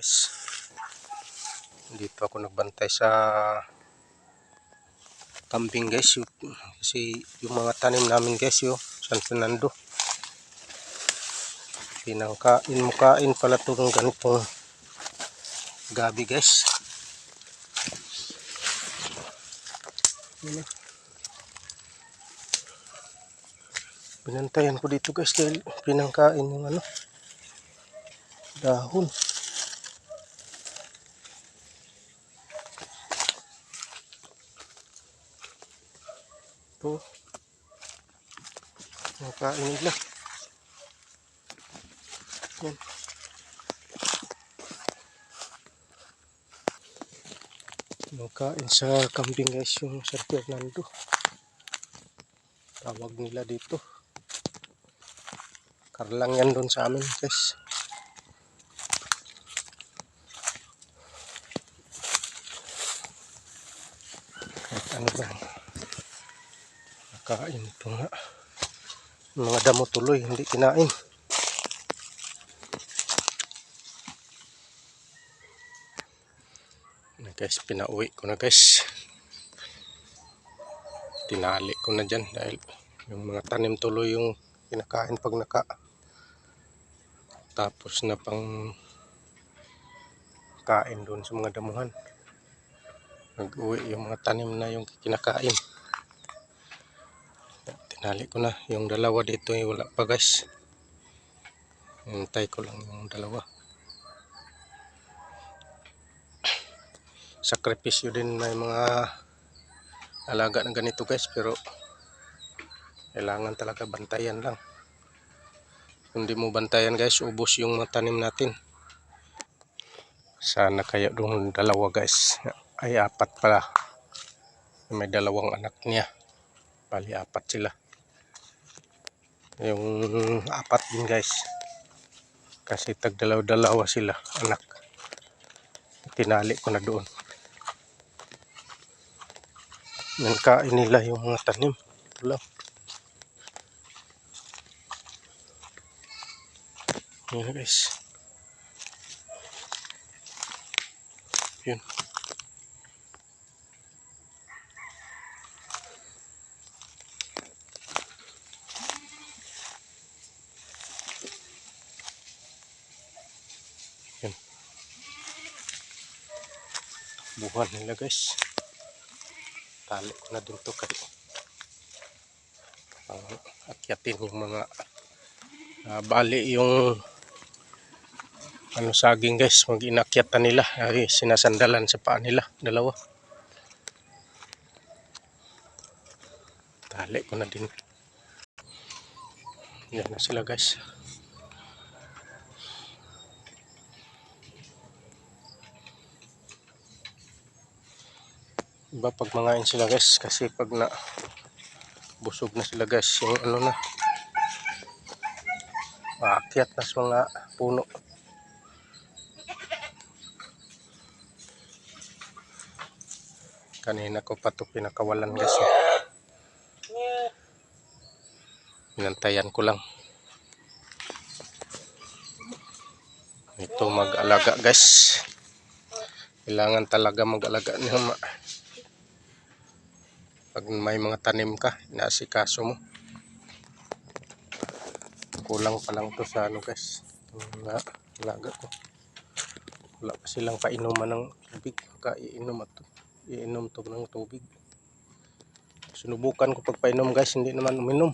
guys. Dito ako nagbantay sa camping guys. Yung- Kasi yung mga tanim namin guys yung San Fernando. Pinangkain mo kain pala itong ganitong gabi guys. Na. Binantayan ko dito guys dahil pinangkain yung ano dahon. Ito. Pinangkain nila. Yan. Pinangkain sa camping guys yung San Fernando. Tawag nila dito. Karlang yan doon sa amin guys. Ano ba. Nakain ito nga. Mga damo tuloy, hindi kinain. Na guys, pinauwi ko na guys. Tinali ko na dyan dahil yung mga tanim tuloy yung kinakain pag naka tapos na pang kain doon sa mga damuhan. Nag-uwi yung mga tanim na yung kinakain. Tinali ko na. Yung dalawa dito eh, wala pa guys. Hintay ko lang yung dalawa. Sakripisyo din may mga alaga ng ganito guys pero kailangan talaga bantayan lang. Kung di mo bantayan guys, ubos yung mga tanim natin. Sana kaya doon dalawa guys. Ay apat pala. May dalawang anak niya. Bali apat sila. Yung apat din guys. Kasi tag dalaw-dalawa sila anak. Tinali ko na doon. Nangkain nila yung mga tanim. Lang. Yan guys. Yun. Yun. Buhan nila guys. Tali ko na din to kay ang akyatin yung mga ah, bali yung ano saging guys. Mag inakyatan nila. Ay sinasandalan sa paa nila dalawa. Tali ko na din. Yan na sila guys iba pag mangain sila guys kasi pag na busog na sila guys yung ano na maakyat na sa mga puno. Kanina ko pa ito pinakawalan guys eh. pinantayan ko lang. Ito mag-alaga guys. Kailangan talaga mag-alaga niya ma pag may mga tanim ka inaasikaso mo. Kulang pa lang to sa ano guys. Na alaga ko. Wala pa silang painuman ng tubig. Kaiinom at iinom to ng tubig. Sinubukan ko pagpainom guys. Hindi naman uminom